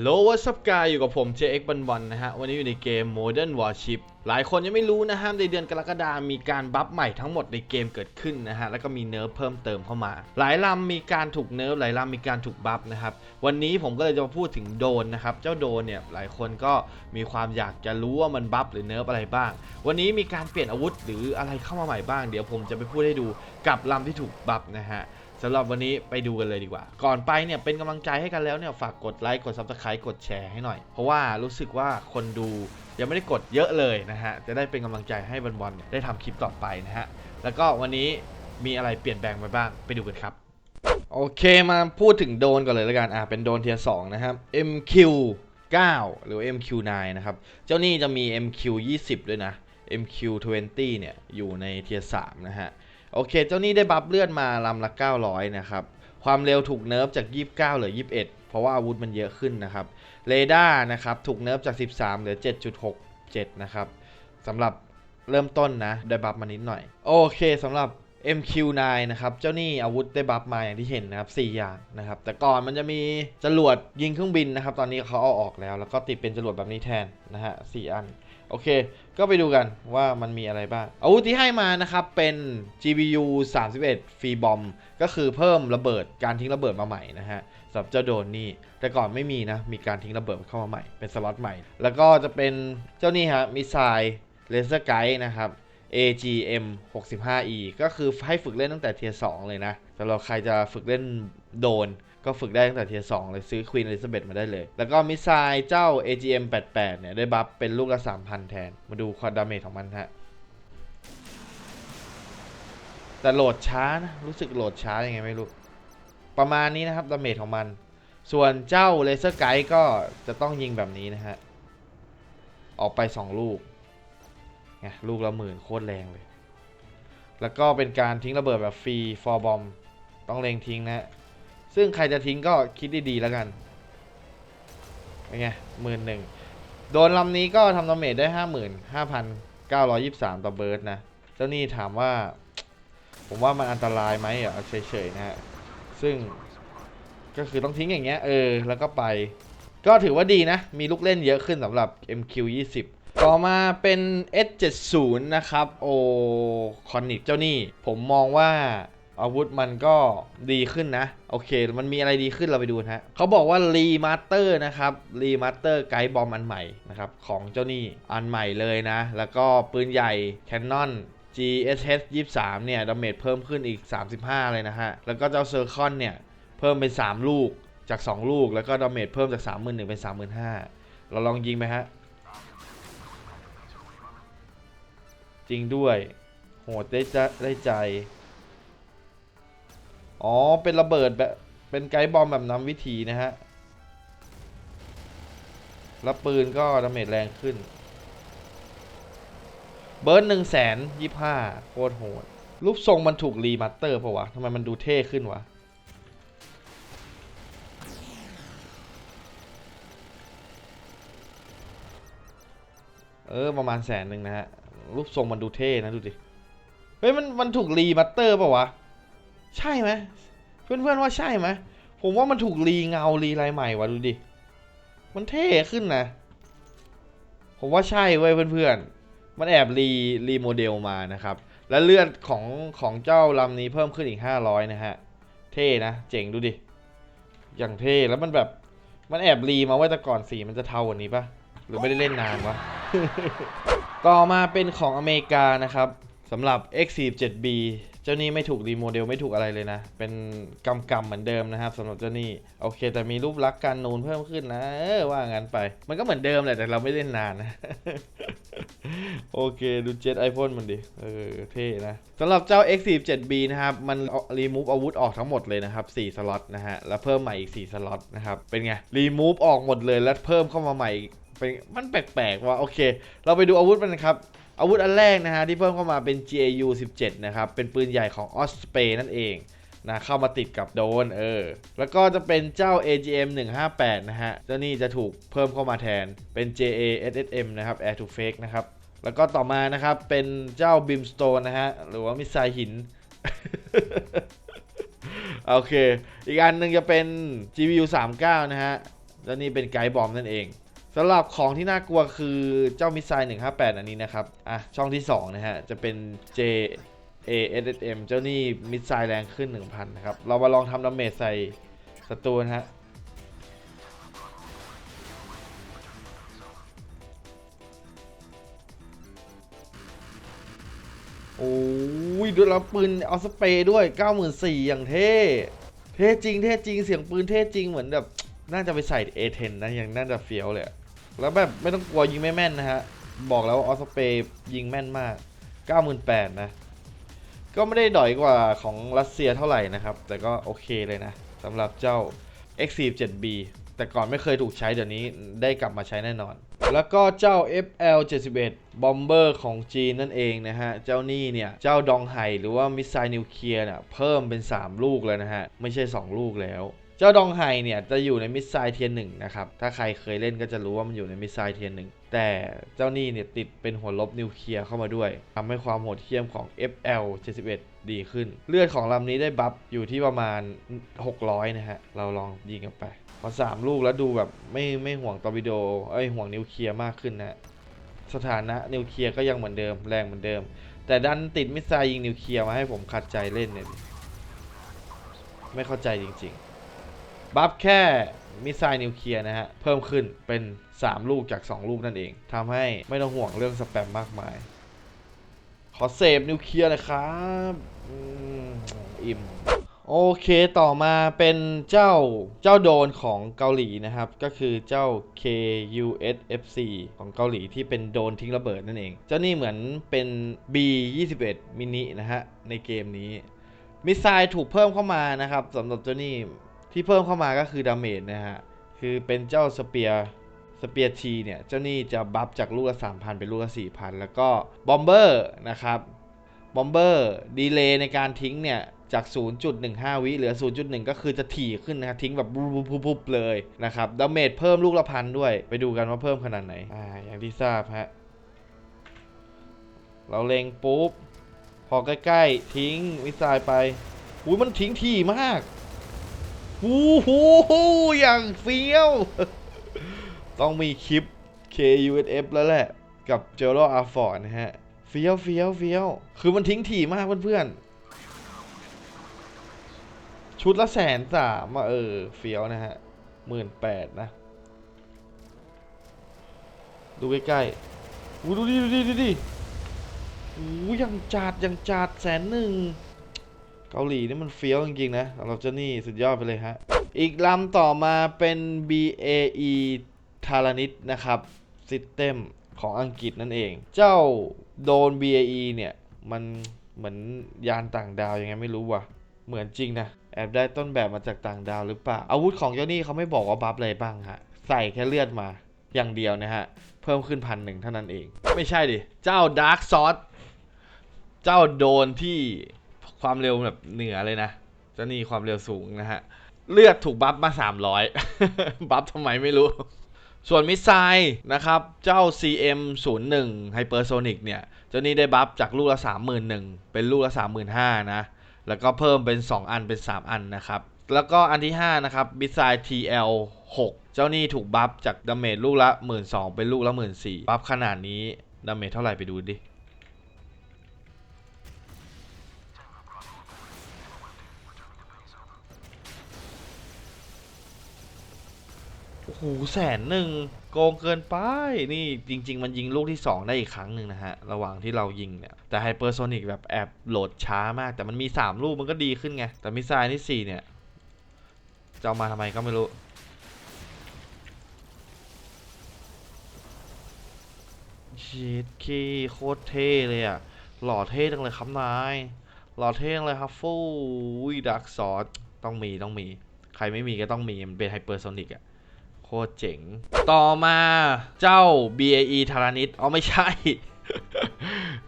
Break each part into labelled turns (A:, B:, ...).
A: โลวัสกายอยู่กับผม JX บันวันนะฮะ วันนี้อยู่ในเกม Modern Warship หลายคนยังไม่รู้นะฮะในเดือนกรกฎาคมมีการบัฟใหม่ทั้งหมดในเกมเกิดขึ้นนะฮะ แล้วก็มีเนิร์ฟเพิ่มเติมเข้ามา หลายลำมีการถูกเนิร์ฟหลายลำมีการถูกบัฟนะครับ วันนี้ผมก็เลยจะมาพูดถึงโดนนะครับ เจ้าโดนเนี่ยหลายคนก็มีความอยากจะรู้ว่ามันบัฟหรือเนิร์ฟอะไรบ้าง วันนี้มีการเปลี่ยนอาวุธหรืออะไรเข้ามาใหม่บ้าง เดี๋ยวผมจะไปพูดให้ดูกับลำที่ถูกบัฟนะฮะ สำหรับวันนี้ไปดูกันเลยดีกว่า ก่อนไปเนี่ยเป็นกำลังใจให้กันแล้วเนี่ยฝากกดไลค์กด Subscribe กดแชร์ให้หน่อย เพราะว่ารู้สึกว่าคนดูยังไม่ได้กดเยอะเลยนะฮะ จะได้เป็นกำลังใจให้บอลบอลเนี่ยได้ทำคลิปต่อไปนะฮะ แล้วก็วันนี้มีอะไรเปลี่ยนแปลงไปบ้างไปดูกันครับ โอเคมาพูดถึงโดนก่อนเลยแล้วกันอะเป็นโดนเทียร์2นะครับ MQ 9 หรือ MQ9 นะครับ เจ้านี่จะมี MQ 20 ด้วยนะ MQ 20 เนี่ยอยู่ในเทียร์3นะฮะ โอเค เจ้านี่ได้บัฟเลือดมาลำละ 900 นะครับ ความเร็วถูกเนิร์ฟจาก 29 เหลือ 21 เพราะว่าอาวุธมันเยอะขึ้นนะครับ เรดาร์นะครับถูกเนิร์ฟจาก 13 เหลือ 7.67 นะครับสำหรับเริ่มต้นนะได้บัฟมานิดหน่อย โอเคสำหรับ MQ9 นะครับ เจ้านี่อาวุธได้บัฟมาอย่างที่เห็นนะครับ 4 อย่างนะครับ แต่ก่อนมันจะมีจรวดยิงเครื่องบินนะครับ ตอนนี้เขาเอาออกแล้ว แล้วก็ติดเป็นจรวดแบบนี้แทนนะฮะ 4 อัน โอเค ก็ไปดูกันว่ามันมีอะไรบ้าง อาวุธที่ให้มานะครับ เป็น GBU 31ฟรีบอมก็คือเพิ่มระเบิดการทิ้งระเบิดมาใหม่นะฮะสำหรับเจ้าโดนนี่ แต่ก่อนไม่มีนะ มีการทิ้งระเบิดเข้ามาใหม่ เป็นสล็อตใหม่ แล้วก็จะเป็นเจ้านี่ฮะมิสไซล์เลเซอร์ไกด์นะครับ AGM 65E ก็คือให้ฝึกเล่นตั้งแต่เทียร์2เลยนะสำหรับใครจะฝึกเล่นโดน ก็ฝึกได้ตั้งแต่เทียร์2เลยซื้อ Queen Elizabeth มาได้เลย แล้วก็มิสไซล์เจ้า AGM 88เนี่ยได้บัฟเป็นลูกละ 3,000 แทน มาดูคอร์ดาเมจของมันฮะ แต่โหลดช้านะ รู้สึกโหลดช้ายังไงไม่รู้ ประมาณนี้นะครับดาเมจของมัน ส่วนเจ้าเลเซอร์ไกด์ก็จะต้องยิงแบบนี้นะฮะ ออกไป 2 ลูกไงลูกละหมื่นโคตรแรงเลย แล้วก็เป็นการทิ้งระเบิดแบบฟรีฟอร์บอมต้องเล็งทิ้งนะฮะ ซึ่งใครจะทิ้งก็คิดดีๆแล้วกันเป็นไงหมื่นหนึ่งโดนลำนี้ก็ทำดาเมจได้ห้าหมื่นห้าพันเก้าร้อยยี่สามต่อเบิร์ดนะ เจ้านี่ถามว่า ผมว่ามันอันตรายไหมอะเฉยๆนะฮะ ซึ่งก็คือต้องทิ้งอย่างเงี้ยเออ แล้วก็ไป ก็ถือว่าดีนะ มีลูกเล่นเยอะขึ้นสำหรับ MQ 20ต่อมาเป็น S70 นะครับ โอคอนิกเจ้านี่ ผมมองว่า อาวุธมันก็ดีขึ้นนะ โอเค มันมีอะไรดีขึ้นเราไปดูนะฮะเขาบอกว่ารีมาสเตอร์นะครับรีมาสเตอร์ไกด์บอมอันใหม่นะครับ ของเจ้านี่อันใหม่เลยนะ แล้วก็ปืนใหญ่ Canon GSH 23 เนี่ย ดาเมจเพิ่มขึ้นอีก 35 เลยนะฮะ แล้วก็เจ้าเซอร์คอนเนี่ย เพิ่มเป็น 3 ลูกจาก 2 ลูก แล้วก็ดาเมจเพิ่มจาก 31,000เป็น 35,000 เราลองยิงไหมฮะ จริงด้วย โหดได้จได้ใจ อ๋อ เป็นระเบิดแบบเป็นไกด์บอมแบบนำวิธีนะฮะ แล้วปืนก็ดาเมจแรงขึ้น เบิร์นหนึ่งแสนยี่ห้าโคตรโหด รูปทรงมันถูกรีมาสเตอร์ปะวะทำไมมันดูเท่ขึ้นวะเออ ประมาณแสนหนึ่งนะฮะ รูปทรงมันดูเท่นะ ดูดิ เฮ้ย มันมันถูกรีมาสเตอร์ปะวะ ใช่ไหมเพื่อนๆว่าใช่ไหมผมว่ามันถูกรีเงารีลายใหม่วะดูดิ มันเท่ขึ้นนะ ผมว่าใช่เว้ยเพื่อนๆ มันแอบรีรีโมเดลมานะครับ และเลือดของของเจ้าลำนี้เพิ่มขึ้นอีก 500 นะฮะ เท่นะ เจ๋งดูดิ อย่างเท่แล้วมันแบบ มันแอบรีมาไว้แต่ก่อนสีมันจะเทากว่านี้ปะหรือไม่ได้เล่นนานวะ ต่อมาเป็นของอเมริกานะครับสำหรับ X47B เจ้านี้ไม่ถูกรีโมเดลไม่ถูกอะไรเลยนะ เป็นกำกำเหมือนเดิมนะครับสำหรับเจ้านี้โอเค แต่มีรูปลักษณ์การนูนเพิ่มขึ้นนะเออว่างั้นไป มันก็เหมือนเดิมแหละแต่เราไม่เล่นนานนะโอเค ดูเจ็ตไอพ่นมันดิเออเท่นะสำหรับเจ้า X47B นะครับ มันรีมูฟอาวุธออกทั้งหมดเลยนะครับ 4 สล็อตนะฮะ แล้วเพิ่มใหม่อีก 4 สล็อตนะครับ เป็นไง รีมูฟออกหมดเลยแล้วเพิ่มเข้ามาใหม่เป็นมันแปลกๆว่าโอเค เราไปดูอาวุธมันนะครับ อาวุธอันแรกนะฮะที่เพิ่มเข้ามาเป็น GAU 17 นะครับ เป็นปืนใหญ่ของออสเปนั่นเองนะเข้ามาติดกับโดนเออ แล้วก็จะเป็นเจ้า AGM 158 นะฮะ เจ้านี่จะถูกเพิ่มเข้ามาแทนเป็น JA SSM นะครับ Air to Fake นะครับ แล้วก็ต่อมานะครับเป็นเจ้า Brimstone นะฮะ หรือว่ามิสไซล์หิน โอเค อีกอันหนึ่งจะเป็น GBU 39 นะฮะ แล้วนี่เป็นไกด์บอมนั่นเอง สำหรับของที่น่ากลัวคือเจ้ามิสไซล์158 อันนี้นะครับ อะ ช่องที่ 2 นะฮะ จะเป็น J A S S M เจ้านี่มิสไซล์แรงขึ้น 1,000 นะครับ เรามาลองทำดาเมจใส่ศัตรูนะฮะ โอ้ยด้วยแล้วปืนเอาสเปรย์ด้วย 94,000อย่างเท่ เท่จริง เท่จริง เสียงปืนเท่จริงเหมือนแบบน่าจะไปใส่ A10 นะยังน่าจะเฟี้ยวเลย แล้วแบบไม่ต้องกลัวยิงไม่แม่นนะฮะ บอกแล้วว่าออสเปย์ยิงแม่นมาก 98,000นะ ก็ไม่ได้ด่อยกว่าของรัสเซียเท่าไหร่นะครับ แต่ก็โอเคเลยนะสำหรับเจ้า X47B แต่ก่อนไม่เคยถูกใช้เดี๋ยวนี้ได้กลับมาใช้แน่นอน แล้วก็เจ้า FL71 Bomber ของจีนนั่นเองนะฮะ เจ้านี่เนี่ย เจ้าดองไฮหรือว่ามิสไซล์นิวเคลียร์เนี่ยเพิ่มเป็น 3 ลูกแล้วนะฮะ ไม่ใช่ 2 ลูกแล้ว เจ้าดองไฮเนี่ยจะอยู่ในมิสไซเทียร์หนึ่งนะครับ ถ้าใครเคยเล่นก็จะรู้ว่ามันอยู่ในมิสไซเทียร์หนึ่ง แต่เจ้านี่เนี่ยติดเป็นหัวลบนิวเคลียร์เข้ามาด้วยทำให้ความโหดเหี้ยมของ FL71 ดีขึ้น เลือดของลำนี้ได้บัฟอยู่ที่ประมาณ 600 นะฮะ เราลองยิงกันไปพอสามลูกแล้วดูแบบไม่ไม่ห่วงตอร์ปิโดเอ้ยห่วงนิวเคลียร์มากขึ้นนะสถานะนิวเคลียร์ก็ยังเหมือนเดิมแรงเหมือนเดิม แต่ดันติดมิสไซยิงนิวเคลียร์มาให้ผมขัดใจเล่นเนี่ยไม่เข้าใจจริง ๆ บัฟแค่มิสไซล์นิวเคลียร์นะฮะ เพิ่มขึ้นเป็น 3 ลูกจาก 2 ลูกนั่นเองทำให้ไม่ต้องห่วงเรื่องสแปมมากมาย ขอเซฟนิวเคลียร์นะครับอิ่มโอเคต่อมาเป็นเจ้าเจ้าโดนของเกาหลีนะครับ ก็คือเจ้า KUSFC ของเกาหลีที่เป็นโดนทิ้งระเบิดนั่นเอง เจ้านี่เหมือนเป็น B21 มินินะฮะ ในเกมนี้ มิสไซล์ถูกเพิ่มเข้ามานะครับสำหรับเจ้านี่ ที่เพิ่มเข้ามาก็คือดาเมจนะฮะ คือเป็นเจ้าสเปียร์สเปียร์ทีเนี่ย เจ้านี่จะบัฟจากลูกละ3,000เป็นลูกละ4,000แล้วก็บอมเบอร์นะครับบอมเบอร์ดีเลย์ในการทิ้งเนี่ยจาก 0.15 วิเหลือ 0.1 ก็คือจะถี่ขึ้นนะครับทิ้งแบบปุ๊บๆเลยนะครับดาเมจเพิ่มลูกละพันด้วย ไปดูกันว่าเพิ่มขนาดไหน อ่า อย่างที่ทราบฮะ เราเล็งปุ๊บ พอใกล้ ๆ ทิ้งมิสไซล์ไปอุ้ยมันทิ้งถี่มาก หูหูหูอย่างเฟี้ยว ต้องมีคลิป KUSF แล้วแหละ กับเจอร์โรอาร์ฟอร์นะฮะ เฟี้ยวเฟี้ยวเฟี้ยว คือมันทิ้งถี่มากเพื่อนๆ ชุดละแสนสามอะเออ เฟี้ยวนะฮะหมื่นแปดนะ ดูใกล้ๆหูดูดิดูดิดูดิโอ้ยังจัดยังจัดแสนหนึ่ง เกาหลีนี่มันเฟี้ยวจริงๆนะสำหรับเจ้านี่สุดยอดไปเลยฮะ อีกลำต่อมาเป็น BAE ทารานิตนะครับซิสเต็มของอังกฤษนั่นเอง เจ้าโดน BAE เนี่ย มันเหมือนยานต่างดาวยังไงไม่รู้ว่ะ เหมือนจริงนะ แอบได้ต้นแบบมาจากต่างดาวหรือเปล่า อาวุธของเจ้านี่เขาไม่บอกว่าบัฟอะไรบ้างฮะ ใส่แค่เลือดมาอย่างเดียวนะฮะ เพิ่มขึ้นพันหนึ่งเท่านั้นเอง ไม่ใช่ดิ เจ้าดาร์กซอสเจ้าโดนที่ ความเร็วแบบเหนือเลยนะเจ้านี่ความเร็วสูงนะฮะ เลือดถูกบัฟมา 300 บัฟทำไมไม่รู้ ส่วนมิสไซล์นะครับ เจ้า CM01 Hypersonic เนี่ย เจ้านี้ได้บัฟจากลูกละ 31,000 เป็นลูกละ 35,000 นะ แล้วก็เพิ่มเป็น 2 อันเป็น 3 อันนะครับ แล้วก็อันที่ 5 นะครับมิสไซล์ TL6 เจ้านี่ถูกบัฟจากดาเมจลูกละ 12,000 เป็นลูกละ 14,000 บัฟขนาดนี้ดาเมจเท่าไหร่ไปดูดิ หแสนหนึ่งโกงเกินไป นี่จริง ๆ มันยิงลูกที่ 2 ได้อีกครั้งหนึ่งนะฮะ ระหว่างที่เรายิงเนี่ยแต่ไฮเปอร์โซนิกแบบแอบโหลดช้ามาก แต่มันมี 3 ลูกมันก็ดีขึ้นไง แต่มิสไซล์ที่4เนี่ยจะเอามาทำไมก็ไม่รู้ชีดคีโคตรเท่เลยอะหล่อเท่จังเลยครับนายหล่อเท่จังเลยครับฟูดักซอสต้องมีต้องมี ใครไม่มีก็ต้องมี มันเป็นไฮเปอร์โซนิกอะ โคตรเจ๋ง ต่อมาเจ้า BAE ทารานิตอ๋อไม่ใช่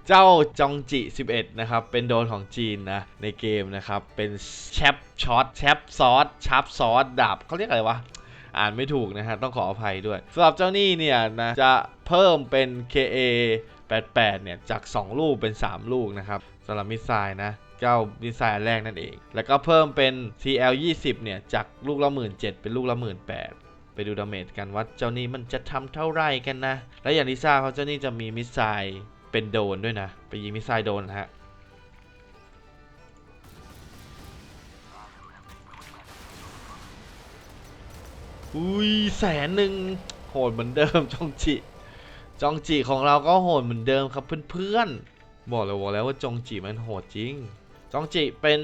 A: เจ้าจองจิ 11 นะครับ เป็นโดนของจีนนะ ในเกมนะครับ เป็นแชปช็อตแชปซอสชับซอสดาบเขาเรียกอะไรวะอ่านไม่ถูกนะฮะ ต้องขออภัยด้วยสำหรับเจ้านี่เนี่ยนะ จะเพิ่มเป็น KA 88 เนี่ย จาก 2 ลูกเป็น 3 ลูกนะครับสำหรับมิสไซล์นะเจ้ามิสไซล์แรกนั่นเอง แล้วก็เพิ่มเป็น TL 20เนี่ย จากลูกละ17,000เป็นลูกละ18,000 ไปดูดาเมจกันว่าเจ้านี่มันจะทำเท่าไรกันนะ และอย่างที่ทราบเขาเจ้านี่จะมีมิสไซล์เป็นโดนด้วยนะ ไปยิงมิสไซล์โดนนะฮะอุ้ยแสนหนึ่งโหดเหมือนเดิมจองจิ จองจิของเราก็โหดเหมือนเดิมครับเพื่อนๆบอกเลยบอกแล้วว่าจองจิมันโหดจริง จองจิเป็น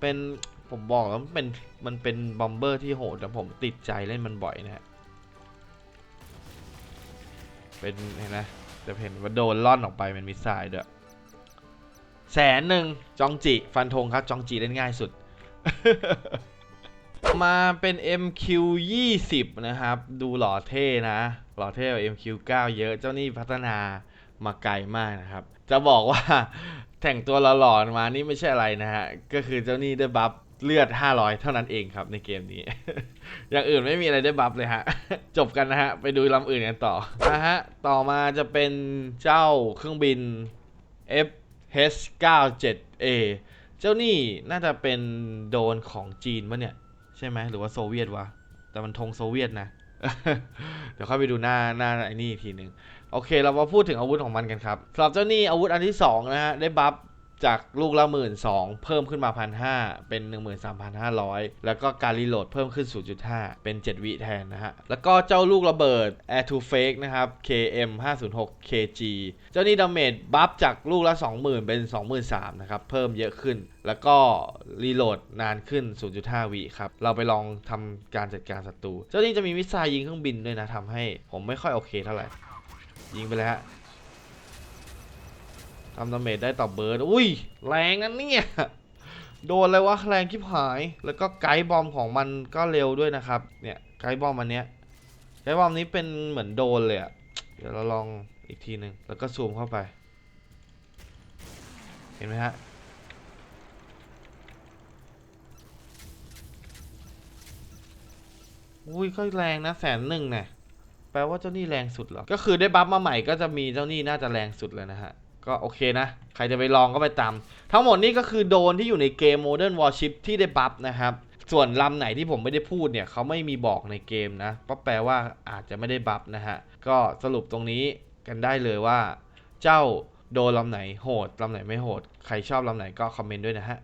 A: เป็น ผมบอกแล้วมันเป็นมันเป็นบอมเบอร์ที่โหดแต่ผมติดใจเล่นมันบ่อยนะฮะเป็นเห็นไหมจะเห็นว่าโดนล่อนออกไปเป็นมิสไซล์ด้วยแสนหนึ่งจองจิฟันธงครับจองจิเล่นง่ายสุด มาเป็น MQ20 นะครับ ดูหล่อเท่นะ หล่อเท่กว่า MQ9 เยอะเจ้านี่พัฒนามาไกลมากนะครับ จะบอกว่าแต่งตัวหล่อๆมานี่ไม่ใช่อะไรนะฮะ ก็คือเจ้านี่ได้บัฟ เลือด 500 เท่านั้นเองครับในเกมนี้ อย่างอื่นไม่มีอะไรได้บัฟเลยฮะ จบกันนะฮะ ไปดูลำอื่นกันต่อนะฮะ ต่อมาจะเป็นเจ้าเครื่องบิน FH97A เจ้านี่น่าจะเป็นโดนของจีนปะเนี่ย ใช่ไหมหรือว่าโซเวียตวะ แต่มันธงโซเวียตนะ เดี๋ยวค่อยไปดูหน้าหน้าไอ้นี่อีกทีหนึ่งโอเค เรามาพูดถึงอาวุธของมันกันครับสำหรับเจ้านี่อาวุธอันที่สองนะฮะ ได้บัฟ จากลูกละหมื่นสองเพิ่มขึ้นมาพันห้าเป็นหนึ่งหมื่นสามพันห้าร้อยแล้วก็การรีโหลดเพิ่มขึ้น 0.5 เป็น 7 วิแทนนะฮะ แล้วก็เจ้าลูกระเบิด Air to Fake นะครับ KM 506 KG เจ้านี่ดาเมจบัฟจากลูกละ 20,000 เป็น 23,000นะครับ เพิ่มเยอะขึ้น แล้วก็รีโหลดนานขึ้น 0.5 วิครับ เราไปลองทำการจัดการศัตรู เจ้านี่จะมีมิสไซล์ยิงเครื่องบินด้วยนะทำให้ผมไม่ค่อยโอเคเท่าไหร่ ยิงไปเลยฮะ ทำดาเมจได้ต่อเบิร์ดอุ้ย แรงนะเนี่ย โดนอะไรวะแรงคิบหาย แล้วก็ไกด์บอมของมันก็เร็วด้วยนะครับ เนี่ยไกด์บอมอันเนี้ยไกด์บอมนี้เป็นเหมือนโดนเลยอะเดี๋ยวเราลองอีกทีหนึ่งแล้วก็ซูมเข้าไป เห็นไหมฮะอุ้ยก็แรงนะแสนหนึ่งเนี่ยแปลว่าเจ้านี่แรงสุดเหรอ ก็คือได้บัฟมาใหม่ก็จะมีเจ้านี่น่าจะแรงสุดเลยนะฮะ ก็โอเคนะ ใครจะไปลองก็ไปตาม ทั้งหมดนี้ก็คือโดนที่อยู่ในเกม Modern Warship ที่ได้บัฟนะครับ ส่วนลำไหนที่ผมไม่ได้พูดเนี่ยเขาไม่มีบอกในเกมนะก็แปลว่าอาจจะไม่ได้บัฟนะฮะ ก็สรุปตรงนี้กันได้เลยว่า เจ้าโดนลำไหนโหดลำไหนไม่โหด ใครชอบลำไหนก็คอมเมนต์ด้วยนะฮะ